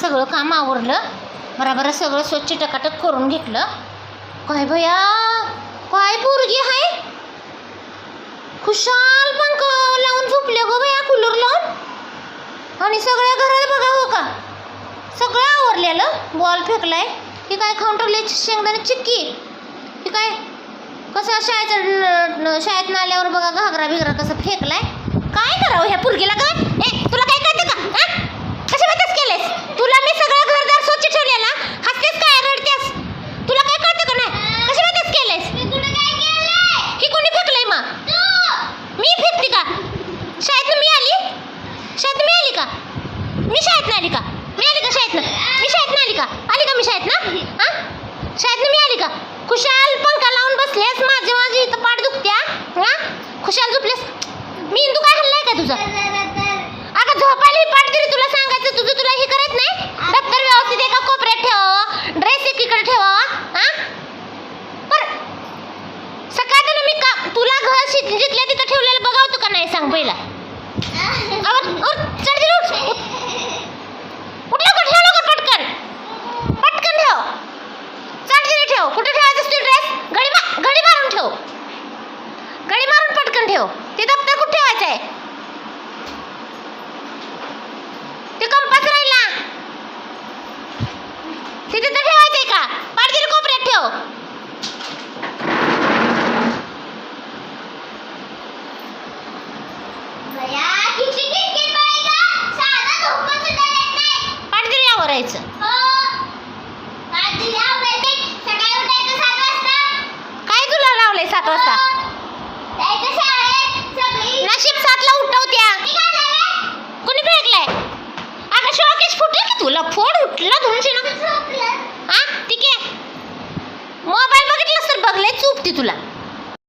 सगळं काम आवरलं. बराबर सगळं स्वच्छ टकाटक करून घेतलं. काय भया? काय पोरगी आहे खुशाल पंख लावून झोपले गो भया कूलर लावून. आणि सगळ्या घरात बघा हो का? सगळं आवरलेलं. बॉल फेकलाय. ही काय खाऊन ठेवली शेंगदाणे चिक्की? ही काय? कसं शाळेचं न- शाळेत आल्यावर बघा घागरा बिगरा कसं फेकलाय? काय करावं ह्या पुरगीला काय ए काय कळतं का हा? कशा बद्दल केलेस तुला मी सगळं घरदार स्वच्छ ठेवलेला हसतेस काय रडतेस तुला काय कळतं का नाही कशा बद्दल केलेस ही कोणी फेकलंय मग मी का? शाळेत मी आली? शाळेत मी आली का? मी शाळेत आली का? मी आली का शाळेत मी शाळेत आली का? आली का मी शाळेत ना हा? शाळेत मी आली का? खुशाल पंखा लावून बसलेस माझी माझी इथं पाठ दुखत्या. हा? खुशाल झोपलेस. मी इंदू काय हल्लाय का तुझा? अगं झोपायला पाठ तरी तुला सांगायचं तुझं तुला हे करायचं नाही दप्तर व्यवस्थित एका कोपऱ्यात ठेव ड्रेस एकीकडे ठेवा हा पर सकाळचं मी का तुला घर शिक- जिथल्या तिथं ठेवलेलं बघावतो का नाही सांग पहिला? ठेव पटकन. पटकन ठेव. चार्जरी ठेव. कुठे ठेवायचं असतो ड्रेस घडी मा घडी मारून ठेव. घडी मारून पटकन ठेव. ते दप्तर कुठे ठेवायचं आहे ते कंपास राहिला. तिथे तर ठेवायचंय का? पाडगिरी कोपऱ्यात ठेव पाडगिरी आवरायचं काय तुला लावलंय सात वाजता. नशीब सातला उठवत्या. कोणी फेकलाय? अगं शोकेश फुटेल की तुला? फोड उठला धुणशी ना. हा ठीक आहे. मोबाईल बघितलास तर बघले चूपती तुला.